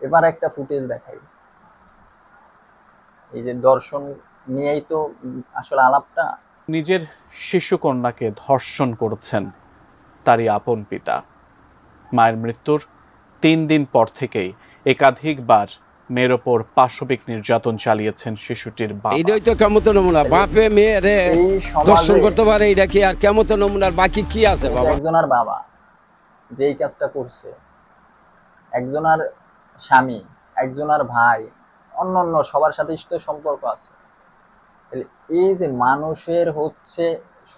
এবার একটা ফুটেজ দেখাই। এই যে দর্শন নিয়েই তো আসলে আলাপটা। নিজের শিশুকন্যাকে ধর্ষণ করেছেন তারই আপন পিতা। মায়ের মৃত্যুর তিন দিন পর থেকেই একাধিকবার মেয়ের ওপর পাশবিক নির্যাতন চালিয়েছেন শিশুটির বাবা। এটাই তো কেমত নমুনা? বাপে মেয়ে রে দর্শন করতে পারে এটা কি আর কেমত নমুনার বাকি কি আছে বাবা? একজনের বাবা যেই কাজটা করছে একজনের স্বামী একজনের ভাই অন্য অন্য সবার সাথে তো সম্পর্ক আছে। এই যে মানুষের হচ্ছে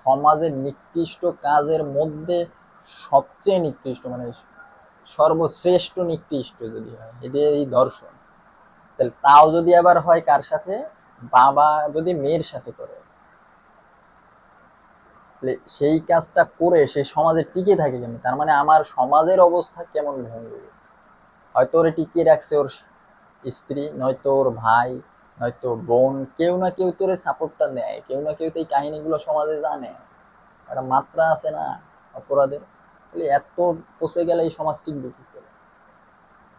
সমাজের নিকৃষ্ট কাজের মধ্যে সবচেয়ে নিকৃষ্ট মানে সর্বশ্রেষ্ঠ নিকৃষ্ট যদি হয়, এটা এই দর্শন। তাহলে তাও যদি আবার হয় কার সাথে? বাবা যদি মেয়ের সাথে করে। সেই কাজটা করে সে সমাজে টিকে থাকে কেন তার মানে আমার সমাজের অবস্থা কেমন ভঙ্গুর? হয়তো ওরে টিকিয়ে রাখছে ওর স্ত্রী, নয়তো ওর ভাই, নয়তো বোন, কেউ না কেউ তোরে সাপোর্টটা দেয়। কেউ না কেউ তো এই কাহিনীগুলো সমাজে জানে। একটা মাত্রা আছে না অপরাধের? তাহলে এত পচে গেলে এই সমাজ টিকবে কি করে?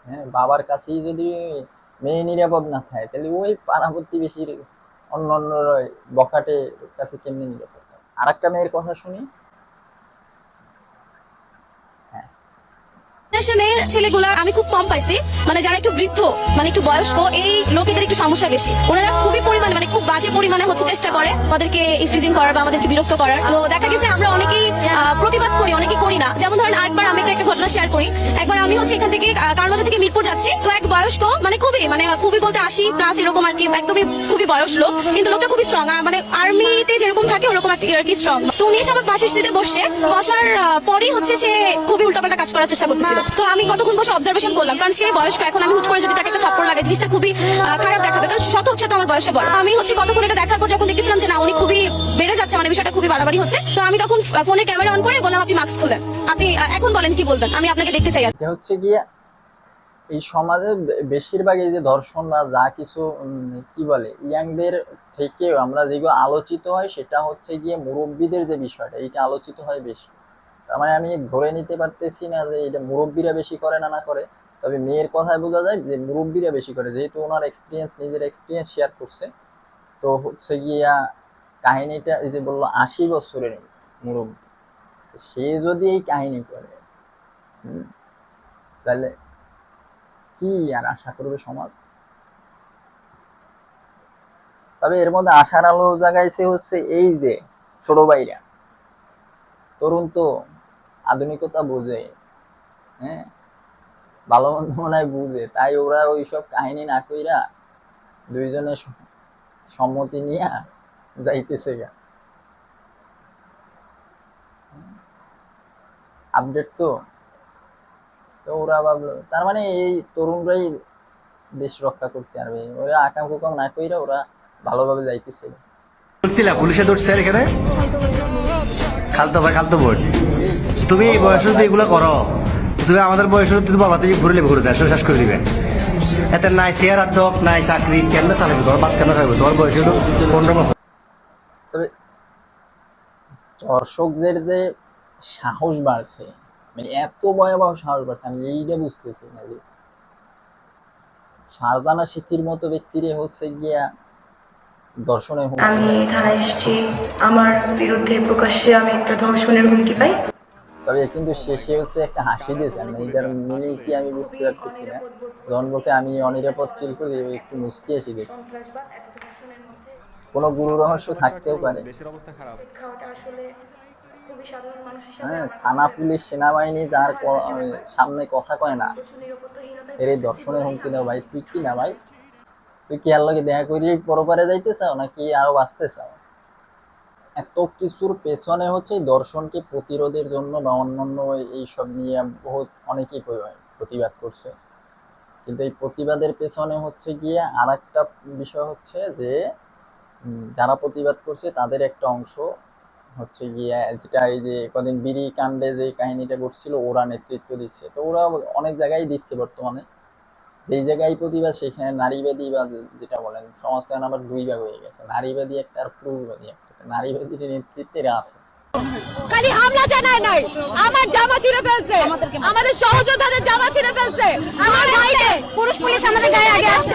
হ্যাঁ বাবার কাছেই যদি মেয়ে নিরাপদ না থাকে, তাহলে ওই পাড়া প্রতিবেশীর অন্য অন্য বখাটে কাছে কেমনি নিরাপদ আর একটা মেয়ের কথা শুনি। জেনারেশনের ছেলেগুলা আমি খুব কম পাইছি। মানে যারা একটু বৃদ্ধ মানে একটু বয়স্ক, এই লোকেদের একটু সমস্যা বেশি। ওনারা খুবই পরিমাণে মানে খুব বাজে পরিমাণে হচ্ছে চেষ্টা করে আমাদেরকে ইফ্রিজিং করার বা আমাদেরকে বিরক্ত করার। তো দেখা গেছে আমরা অনেকেই প্রতিবাদ করি, অনেকেই করি না। যেমন ধরেন একবার আমি একটা একটা ঘটনা শেয়ার করি। একবার আমি হচ্ছে এখান থেকে কারণ থেকে মিরপুর যাচ্ছি। তো এক বয়স্ক মানে খুবই মানে খুবই বলতে আশি প্লাস এরকম আর কি, একদমই খুবই বয়স লোক, কিন্তু লোকটা খুবই স্ট্রং মানে আর্মিতে যেরকম থাকে ওরকম আর কি- স্ট্রং তো উনি এসে আমার পাশের সিটে বসে, বসার পরেই হচ্ছে সে খুবই উল্টাপাল্টা কাজ করার চেষ্টা করতেছিল। তো আমি কতক্ষণ বসে অবজারভেশন করলাম, কারণ সে বয়স্ক, এখন আমি হুট করে যদি তাকে একটা থাপ্পড় লাগে জিনিসটা খুবই খারাপ দেখাবে। কারণ শত হচ্ছে তো আমার বয়সে বড়। আমি হচ্ছে কতক্ষণ এটা দেখার পর যখন দেখেছিলাম যে না, উনি খুবই বেড়ে যাচ্ছে মানে বিষয়টা খুবই বাড়াবাড়ি হচ্ছে, তো আমি তখন ফোনে ক্যামেরা অন করে বললাম, আপনি মাস্ক খুলেন। আপনি এখন বলেন কি বলবেন? আমি আপনাকে দেখতে চাই হচ্ছে গিয়ে এই সমাজে বেশিরভাগ এই যে ধর্ষণ বা যা কিছু কি বলে, ইয়াংদের থেকেও আমরা যেগুলো আলোচিত হয় সেটা হচ্ছে গিয়ে মুরব্বীদের যে বিষয়টা, এইটা আলোচিত হয় বেশি। তার মানে আমি ধরে নিতে পারতেছি না যে এটা মুরব্বীরা বেশি করে না না করে। তবে মেয়ের কথায় বোঝা যায় যে মুরব্বীরা বেশি করে, যেহেতু ওনার এক্সপিরিয়েন্স নিজের এক্সপিরিয়েন্স শেয়ার করছে। তো হচ্ছে গিয়া কাহিনীটা, এই যে বলল আশি বছরের মুরব্বী, সে যদি এই কাহিনী করে তাহলে কি আর আশা করবে সমাজ? তবে এর মধ্যে আশার আলো জাগাইছে হচ্ছে এই যে ছোট ভাইরা। তরুণ তো আধুনিকতা বোঝে হ্যাঁ? ভালো মন্দ মনে হয় বুঝে। তাই ওরা ওইসব কাহিনী না কইরা দুইজনে স- সম্মতি নিয়ে যাইতেছে গা। আপডেট তো তো ওরা ভাবলো তার মানে এই তরুণরাই দেশ রক্ষা করতে পারবে। ওরা আকাম কুকাম না কইরা ওরা ভালোভাবে যাইতেছে বলছিলা পুলিশে ধরছে এখানে? খালতো ভাই খালতো তুমি এই বয়সে যদি এগুলো করো তুমি আমাদের বয়সে তুমি বাবা তুমি ঘুরলে ঘুরে দেয় শেষ করে দিবে। এতে নাই চেয়ার আর ডক নাই চাকরি কেন চালাবি তোমার বাদ কেন খাইবো তোমার বয়স হলো পনেরো বছর। তবে দর্শকদের যে সাহস বাড়ছে মানে এত ভয়াবহ সাহস বাড়ছে আমি এইটা বুঝতেছি না যে সারদানা সিথির মতো ব্যক্তিরে হচ্ছে গিয়া দর্শনে আমি দেয়। থানায় এসেছি আমার বিরুদ্ধে প্রকাশ্যে আমি একটা ধর্ষণের হুমকি পাই। তবে কিন্তু শেষে হচ্ছে একটা হাসি দিয়েছে আমি এইটার মিনিং কি আমি বুঝতে পারতেছি না। জন্মকে আমি অনিরাপদ ফিল করি একটু মুস্কি এসে গেছি কোনো গুরু রহস্য থাকতেও পারে। খাওয়াটা আসলে খুবই সাধারণ মানুষ হিসাবে হ্যাঁ থানা পুলিশ সেনাবাহিনী যার সামনে কথা কয় না এর দর্শনের হুমকি দাও ভাই। তুই কি না ভাই? তুই কি আর লগে দেখা করি পরপারে যাইতে চাও নাকি আরও বাঁচতে চাও? এত কিছুর পেছনে হচ্ছে দর্শনকে প্রতিরোধের জন্য বা অন্যান্য এইসব নিয়ে বহুত অনেকেই প্রতিবাদ করছে। কিন্তু এই প্রতিবাদের পেছনে হচ্ছে গিয়ে আর একটা বিষয় হচ্ছে যে যারা প্রতিবাদ করছে তাদের একটা অংশ হচ্ছে গিয়ে যেটা এই যে কদিন বিড়ি কাণ্ডে যে কাহিনীটা ঘটছিল ওরা নেতৃত্ব দিচ্ছে। তো ওরা অনেক জায়গায় দিচ্ছে বর্তমানে। যেই জায়গায় প্রতিবাদ সেখানে নারীবাদী বা যেটা বলেন সংস্কার আবার দুই ভাগ হয়ে গেছে। নারীবাদী একটা আর পুরুষবাদী একটা। নারীবাদীর নেতৃত্বের আছে। খালি হামলা জানায় নাই আমার জামা ছিঁড়ে ফেলছে। আমাদের সহযোদ্ধাদের জামা ছিঁড়ে ফেলছে। আমার ভাইকে পুরুষ পুলিশ আমাদের গায়ে আগে আসছে।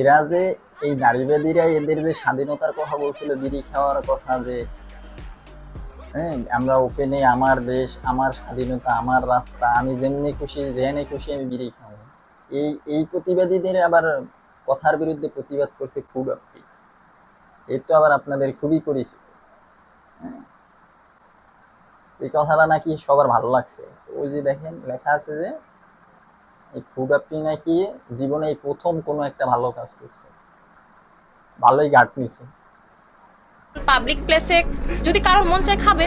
এরা যে এই নারীবাদীরা এদের যে স্বাধীনতার কথা বলছিল, বিড়ি খাওয়ার কথা যে হ্যাঁ আমরা ওপেনে আমার দেশ, আমার স্বাধীনতা, আমার রাস্তা, আমি যেমনি খুশি যেখানে খুশি আমি বিড়ি খাব। এই এই প্রতিবাদীদের আবার কথার বিরুদ্ধে প্রতিবাদ করছে ফুড আপনি এই তো আবার আপনাদের খুবই পরিচিত। হ্যাঁ। এই কথাটা নাকি সবার ভালো লাগছে। ওই যে দেখেন, লেখা আছে যে, এই ফুড আপনি নাকি জীবনে এই প্রথম কোনো একটা ভালো কাজ করছে। ভালোই গাট নিছে পাবলিক প্লেসে যদি কারোর মন চায় খাবে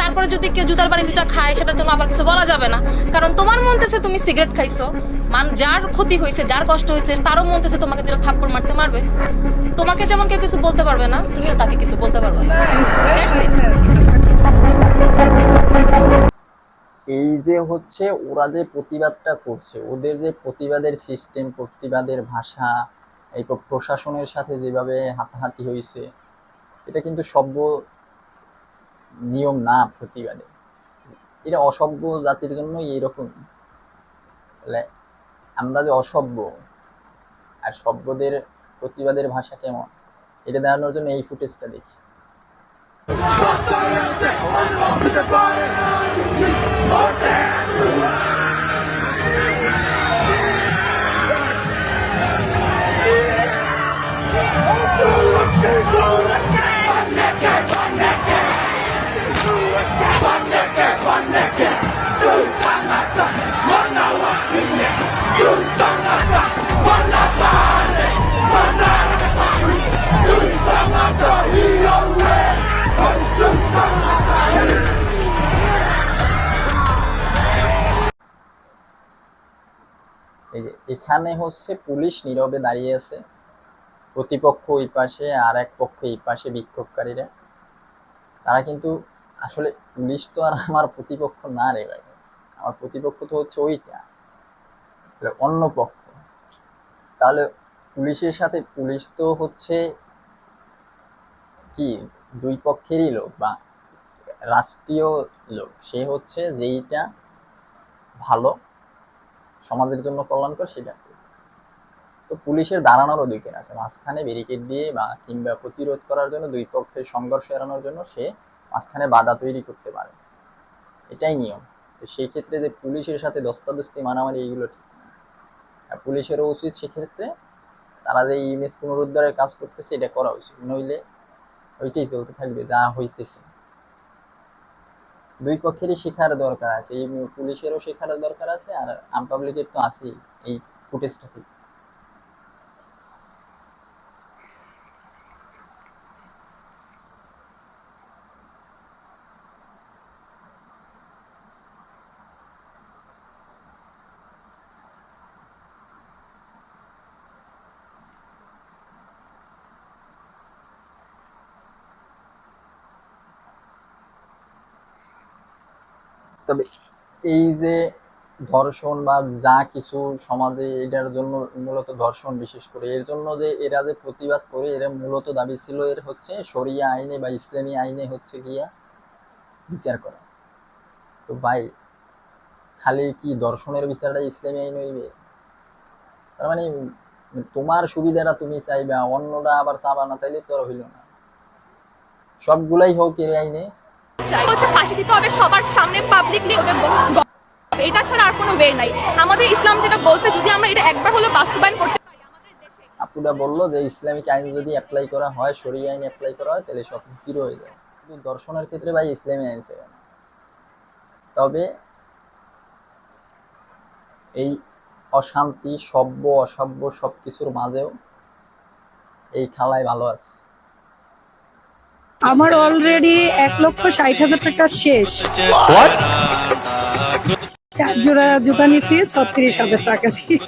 তারপরে যদি কেউ জুতার বাড়ি দুটা খায় সেটার জন্য আবার কিছু বলা যাবে না। কারণ তোমার মন চাইছে তুমি সিগারেট খাইছো মান যার ক্ষতি হয়েছে যার কষ্ট হয়েছে তারও মন চাইছে তোমাকে দিলে থাপ্পড় মারতে মারবে। তোমাকে যেমন কেউ কিছু বলতে পারবে না তুমিও তাকে কিছু বলতে পারবে না. এই যে হচ্ছে ওরা যে প্রতিবাদটা করছে ওদের যে প্রতিবাদের সিস্টেম প্রতিবাদের ভাষা এই প্র- প্রশাসনের সাথে যেভাবে হাতাহাতি হয়েছে, এটা কিন্তু সভ্য নিয়ম না প্রতিবাদে। এটা অসভ্য জাতির জন্য এইরকম। আমরা যে অসভ্য, আর সভ্যদের প্রতিবাদের ভাষা কেমন? এটা দেখানোর জন্য এই ফুটেজটা দেখি। এই এখানে হচ্ছে পুলিশ নীরবে দাঁড়িয়ে আছে। প্রতিপক্ষ ওই পাশে আর এক পক্ষ এই পাশে বিক্ষোভকারীরা। তারা কিন্তু আসলে পুলিশ তো আর আমার প্রতিপক্ষ না রে ভাই। আমার প্রতিপক্ষ তো হচ্ছে ওইটা। অন্য পক্ষ। তাহলে পুলিশের সাথে পুলিশ তো হচ্ছে কি দুই পক্ষেরই লোক বা রাষ্ট্রীয় লোক। সে হচ্ছে যেইটা ভালো সমাজের জন্য কল্যাণকর সেটা। তো পুলিশের দাঁড়ানোর অধিকার আছে। মাঝখানে ব্যারিকেড দিয়ে বা কিংবা প্রতিরোধ করার জন্য, দুই পক্ষের সংঘর্ষ এড়ানোর জন্য সে মাঝখানে বাধা তৈরি করতে পারে। এটাই নিয়ম। তো সেই ক্ষেত্রে যে পুলিশের সাথে দস্তাদস্তি, মারামারি, এইগুলো ঠিক আর পুলিশেরও উচিত সেক্ষেত্রে তারা যে ইমেজ পুনরুদ্ধারের কাজ করতেছে, এটা করা উচিত। নইলে ওইটাই চলতে থাকবে, যা হইতেছে। দুই পক্ষেরই শেখার দরকার আছে এই পুলিশেরও শেখার দরকার আছে, আর আনপাবলিকের তো আছেই এই ফুটেজটা থেকে তবে এই যে ধর্ষণ বা যা কিছু সমাজে এটার জন্য মূলত ধর্ষণ বিশেষ করে, এর জন্য যে এরা যে প্রতিবাদ করে, এরা মূলত দাবি ছিল এর হচ্ছে শরিয়া আইনে বা ইসলামী আইনে হচ্ছে গিয়া বিচার করা। তো ভাই, খালি কি দর্শনের বিচারটা ইসলামী আইন হইবে? তার মানে তোমার সুবিধাটা তুমি চাইবা, অন্যটা আবার চাবা না, তাইলে তো আর হইল না। সবগুলাই হোক এর আইনে। হচ্ছে ফাঁসি দিতে হবে, সবার সামনে পাবলিকলি ওদের এটা ছাড়া আর কোনো ওয়ে নাই। আমাদের ইসলাম যেটা বলছে, যদি আমরা এটা একবার হলো বাস্তবায়ন করতে আপুরা বলল যে ইসলামিক আইন যদি অ্যাপ্লাই করা হয়, শরীয় আইন অ্যাপ্লাই করা হয়, তাহলে সব জিরো হয়ে যায় কিন্তু দর্শনের ক্ষেত্রে ভাই ইসলামী আইন চাই না। তবে এই অশান্তি, সভ্য, অসভ্য সব কিছুর মাঝেও এই খেলায় ভালো আছে। আমার অলরেডি এক লক্ষ ষাট হাজার টাকা শেষ। চার জোড়া জুতা নিছি ছত্রিশ হাজার টাকা দিয়ে।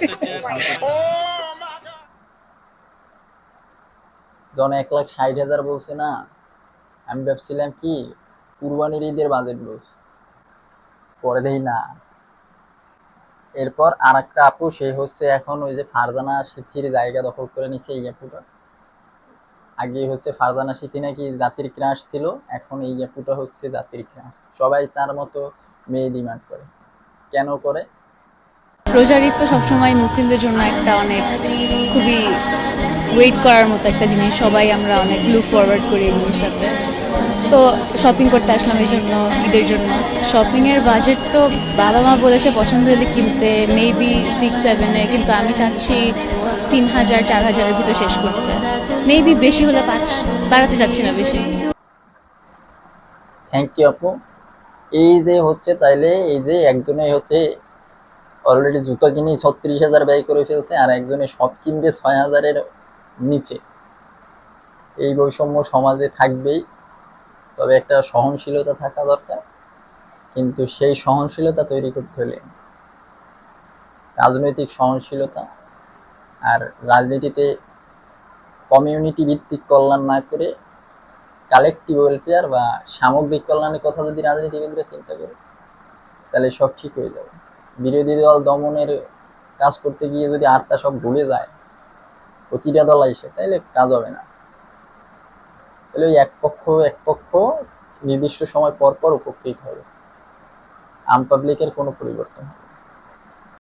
যখন এক লাখ ষাট হাজার বলছে না। আমি ভাবছিলাম কি কুরবানির ঈদের বাজেট বলছে। পরে দেই না। এরপর আর একটা আপু সে হচ্ছে এখন ওই যে ফারজানা সিথির জায়গা দখল করে নিচ্ছে এই আপুটা আগে হচ্ছে ফারজানা সিটি নাকি জাতির ক্রাশ ছিল, এখন এই আপুটা হচ্ছে জাতির ক্রাশ। সবাই তার মতো মেয়ে ডিমান্ড করে। কেন করে? রোজার তো সবসময় মুসলিমদের জন্য একটা অনেক খুবই ওয়েট করার মতো একটা জিনিস। সবাই আমরা অনেক লুক ফরওয়ার্ড করি এই জিনিসটাতে। তো শপিং করতে আসলাম এই জন্য, ঈদের জন্য। শপিংয়ের বাজেট তো বাবা মা বলেছে পছন্দ হলে কিনতে মেবি সিক্স সেভেনে কিন্তু আমি চাচ্ছি তিন হাজার, চার হাজারের ভিতর শেষ করতে। মেবি বেশি হলে পাঁচ, বাড়াতে চাচ্ছি না বেশি। থ্যাংক ইউ আপু। এই যে হচ্ছে তাইলে, এই যে একজনে হচ্ছে অলরেডি জুতো কিনে ছত্রিশ হাজার ব্যয় করে ফেলছে আর একজনে সব কিনবে ছয় হাজারের নিচে। এই বৈষম্য সমাজে থাকবেই। তবে একটা সহনশীলতা থাকা দরকার, কিন্তু সেই সহনশীলতা তৈরি করতে হলে রাজনৈতিক সহনশীলতা আর রাজনীতিতে কমিউনিটি ভিত্তিক কল্যাণ না করে কালেকটিভ ওয়েলফেয়ার বা সামগ্রিক কল্যাণের কথা যদি রাজনীতি রাজনীতিবিদরা চিন্তা করে, তাহলে সব ঠিক হয়ে যাবে। বিরোধী দল দমনের কাজ করতে গিয়ে যদি আত্মা সব ভুলে যায়, প্রতিটা দল এসে তাইলে কাজ হবে না। তাহলে ওই এক পক্ষ এক পক্ষ নির্দিষ্ট সময় পর পর উপকৃত হবে আম পাবলিকের কোনো পরিবর্তন হবে।